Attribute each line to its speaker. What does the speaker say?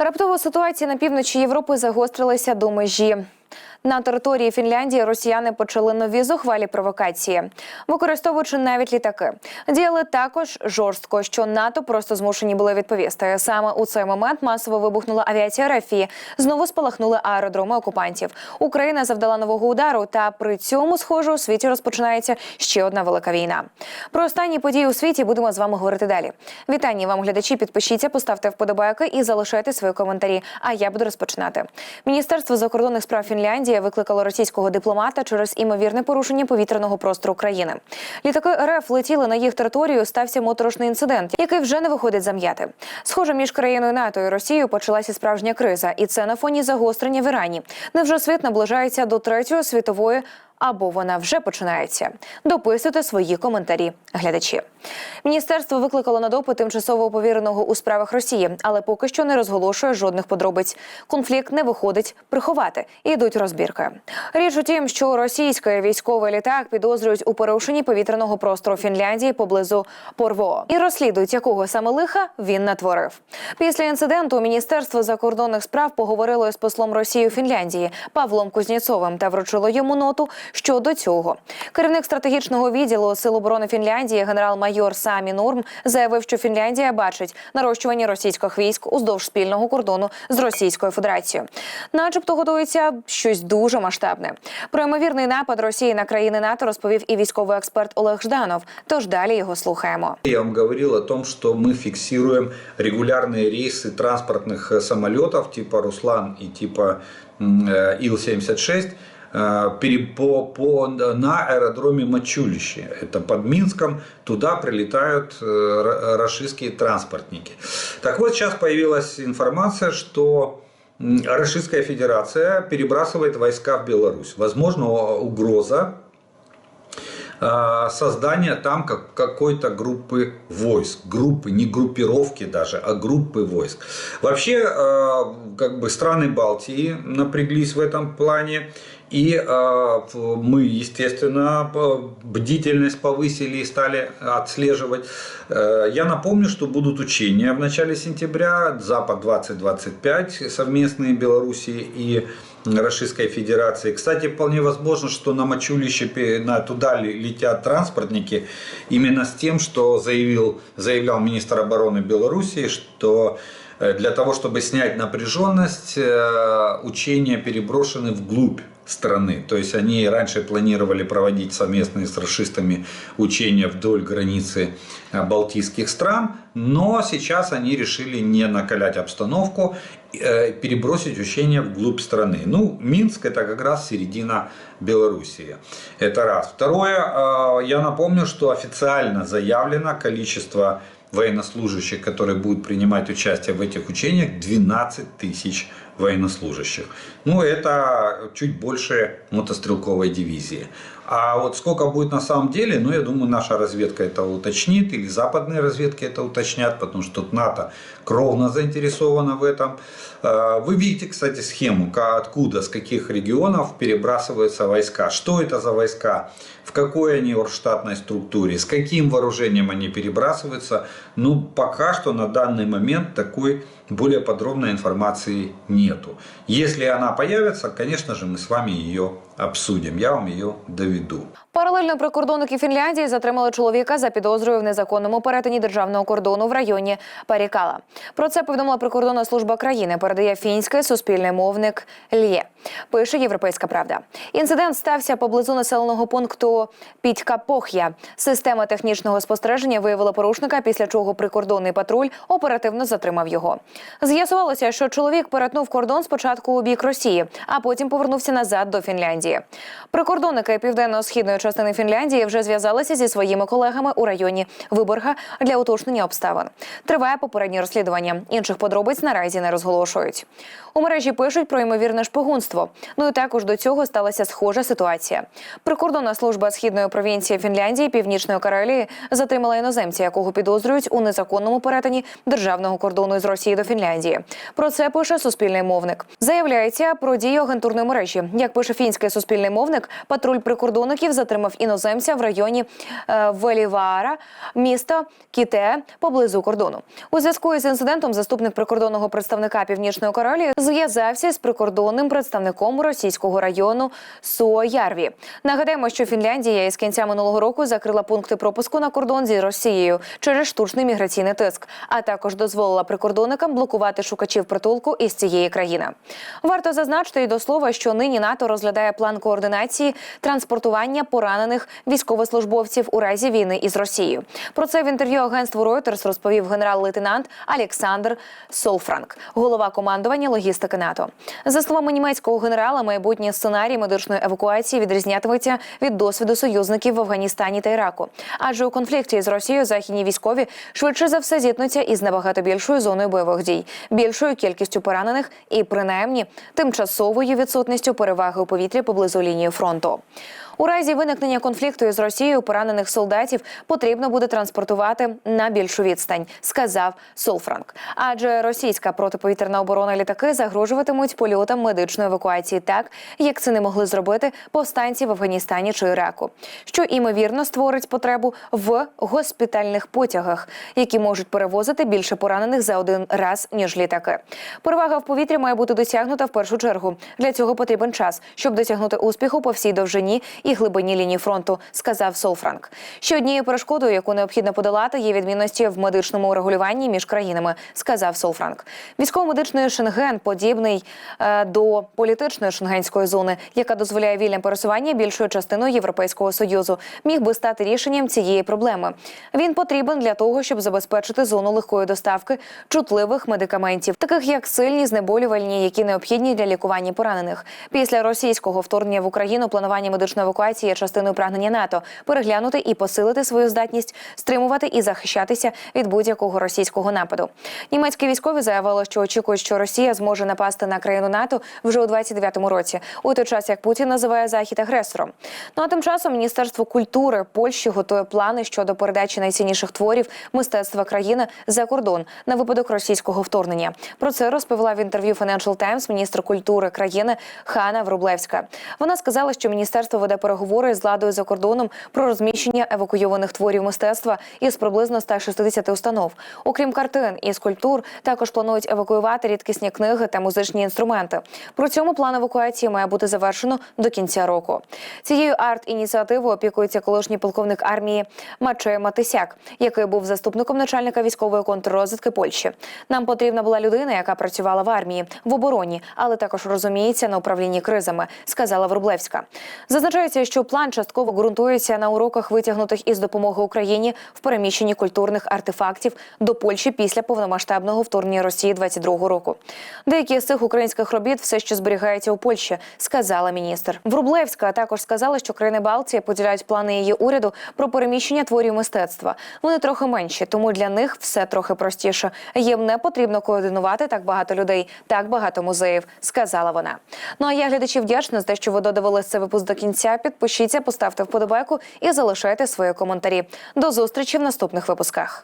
Speaker 1: Раптово ситуація на півночі Європи загострилася до межі. На території Фінляндії росіяни почали нові зухвалі провокації, використовуючи навіть літаки. Діяли також жорстко, що НАТО просто змушені були відповісти. Саме у цей момент масово вибухнула авіація РФ. Знову спалахнули аеродроми окупантів. Україна завдала нового удару, та при цьому, схоже, у світі розпочинається ще одна велика війна. Про останні події у світі будемо з вами говорити далі. Вітання вам, глядачі. Підпишіться, поставте вподобайки і залишайте свої коментарі. А я буду розпочинати. Міністерство закордонних справ Фінляндії викликало російського дипломата через імовірне порушення повітряного простору країни. Літаки РФ летіли на їх територію. Стався моторошний інцидент, який вже не виходить зам'яти. Схоже, між країною НАТО і Росією почалася справжня криза, і це на фоні загострення в Ірані. Невже світ наближається до третьої світової? Або вона вже починається. Дописуйте свої коментарі, глядачі. Міністерство викликало на допит тимчасово повіреного у справах Росії, але поки що не розголошує жодних подробиць. Конфлікт не виходить приховати. І йдуть розбірки. Річ у тім, що російський військовий літак підозрюють у порушенні повітряного простору Фінляндії поблизу Порво і розслідують, якого саме лиха він натворив. Після інциденту Міністерство закордонних справ поговорило із послом Росії у Фінляндії Павлом Кузнєцовим та вручило йому ноту щодо цього. Керівник стратегічного відділу Сил оборони Фінляндії, генерал-майор Самі Нурм, заявив, що Фінляндія бачить нарощування російських військ уздовж спільного кордону з Російською Федерацією, начебто готується щось дуже масштабне. Про ймовірний напад Росії на країни НАТО розповів і військовий експерт Олег Жданов. Тож далі його слухаємо.
Speaker 2: Я вам говорив о том, що ми фіксуємо регулярні рейси транспортних самолітів, типа Руслан і типа Іл-76, по, по, на аэродроме Мачулище. Это под Минском. Туда прилетают э, ро- рашистские транспортники. Так вот, сейчас появилась информация, что Российская Федерация перебрасывает войска в Беларусь. Возможно, угроза э, создания там как, какой-то группы войск. Группы, не группировки даже, а группы войск. Вообще, э, как бы страны Балтии напряглись в этом плане. И в- мы, естественно, бдительность повысили и стали отслеживать. Э, я напомню, что будут учения в начале сентября, Запад 2025, совместные Белоруссии и Российской Федерации. Кстати, вполне возможно, что на Мачулище на, туда летят транспортники именно с тем, что заявил, заявлял министр обороны Белоруссии, что э, для того, чтобы снять напряженность, э, учения переброшены вглубь страны. То есть они раньше планировали проводить совместные с расистами учения вдоль границы э, балтийских стран, но сейчас они решили не накалять обстановку, перебросить учения вглубь страны. Ну, Минск это как раз середина Белоруссии. Это раз. Второе, э, я напомню, что официально заявлено количество военнослужащих, которые будут принимать участие в этих учениях, 12 тысяч военнослужащих. Ну, это чуть больше мотострелковой дивизии. А вот сколько будет на самом деле, ну, я думаю, наша разведка это уточнит, или западные разведки это уточнят, потому что тут НАТО кровно заинтересовано в этом. Э, Вы видите, кстати, схему, откуда, с каких регионов перебрасываются войска, что это за войска, в какой они оргштатной структуре, с каким вооружением они перебрасываются. Ну, пока что на данный момент такой более подробной информации нету. Если она появится, конечно же, мы с вами ее обсудим. Я вам ее доведу.
Speaker 1: Паралельно прикордонники Фінляндії затримали чоловіка за підозрою в незаконному перетині державного кордону в районі Парікала. Про це повідомила прикордонна служба країни. Передає фінський суспільний мовник Лє. Пише Європейська Правда. Інцидент стався поблизу населеного пункту Підька-Пох'я. Система технічного спостереження виявила порушника, після чого прикордонний патруль оперативно затримав його. З'ясувалося, що чоловік перетнув кордон спочатку у бік Росії, а потім повернувся назад до Фінляндії. Прикордонники південно-східної частини Фінляндії вже зв'язалися зі своїми колегами у районі Виборга для уточнення обставин. Триває попереднє розслідування. Інших подробиць наразі не розголошують. У мережі пишуть про ймовірне шпигунство. Ну і також до цього сталася схожа ситуація. Прикордонна служба східної провінції Фінляндії, Північної Карелії, затримала іноземця, якого підозрюють у незаконному перетині державного кордону з Росії до Фінляндії. Про це пише суспільний мовник. Заявляється про дію агентурної мережі. Як пише фінський суспільний мовник, патруль прикордонників затримав іноземця в районі е, Велівара, міста Кіте поблизу кордону. У зв'язку із інцидентом заступник прикордонного представника Північної Королі зв'язався з прикордонним представником російського району Суоярві. Нагадаємо, що Фінляндія із кінця минулого року закрила пункти пропуску на кордон зі Росією через штучний міграційний тиск, а також дозволила прикордонникам блокувати шукачів притулку із цієї країни. Варто зазначити і до слова, що нині НАТО розглядає план координації транспортування поранених військовослужбовців у разі війни із Росією. Про це в інтерв'ю агентству Reuters розповів генерал-лейтенант Олександр Солфранк, голова командування логістики НАТО. За словами німецького генерала, майбутній сценарій медичної евакуації відрізнятиметься від досвіду союзників в Афганістані та Іраку. Адже у конфлікті з Росією західні військові швидше за все зіткнуться із набагато більшою зоною бойових дій, більшою кількістю поранених і принаймні тимчасовою відсутністю переваги у повітрі поблизу лінії фронту. У разі виникнення конфлікту із Росією поранених солдатів потрібно буде транспортувати на більшу відстань, сказав Солфранк. Адже російська протиповітряна оборона літаки загрожуватимуть польотам медичної евакуації, так як це не могли зробити повстанці в Афганістані чи Іраку, що імовірно створить потребу в госпітальних потягах, які можуть перевозити більше поранених за один раз ніж літаки. Перевага в повітрі має бути досягнута в першу чергу. Для цього потрібен час, щоб досягнути успіху по всій довжині і глибині лінії фронту, сказав Солфранк. Ще однією перешкодою, яку необхідно подолати, є відмінності в медичному регулюванні між країнами, сказав Солфранк. Військово-медичний шенген подібний е, до політичної шенгенської зони, яка дозволяє вільне пересування більшою частиною Європейського союзу, міг би стати рішенням цієї проблеми. Він потрібен для того, щоб забезпечити зону легкої доставки чутливих медикаментів, таких як сильні знеболювальні, які необхідні для лікування поранених. Після російського вторгнення в Україну планування медичної евакуації є частиною прагнення НАТО переглянути і посилити свою здатність стримувати і захищатися від будь-якого російського нападу. Німецькі військові заявили, що очікують, що Росія зможе напасти на країну НАТО вже у 29-му році, у той час як Путін називає захід агресором. Ну а тим часом Міністерство культури Польщі готує плани щодо передачі найцінніших творів мистецтва країни за кордон на випадок російського вторгнення. Про це розповіла в інтерв'ю Financial Times міністр культури країни Хана Врублевська. Вона сказала, що міністерство веде переговори з владою за кордоном про розміщення евакуйованих творів мистецтва із приблизно 160 установ. Окрім картин і скульптур, також планують евакуювати рідкісні книги та музичні інструменти. Про цьому план евакуації має бути завершено до кінця року. Цією арт-ініціативою опікується колишній полковник армії Мачей Матисяк, який був заступником начальника військової контррозвідки Польщі. Нам потрібна була людина, яка працювала в армії в обороні, але також розуміється на управлінні кризами, сказала Врублевська. Зазначається, що план частково ґрунтується на уроках, витягнутих із допомоги Україні в переміщенні культурних артефактів до Польщі після повномасштабного вторгнення Росії 22-го року. Деякі з цих українських робіт все ще зберігаються у Польщі, сказала міністр. Врублевська також сказала, що країни Балтії поділяють плани її уряду про переміщення творів мистецтва. Вони трохи менші, тому для них все трохи простіше. Їм не потрібно координувати так багато людей, так багато музеїв, сказала вона. Ну а я глядачі вдячна за те, що ви додивилися цей випуск до кінця. Підпишіться, поставте вподобайку і залишайте свої коментарі. До зустрічі в наступних випусках.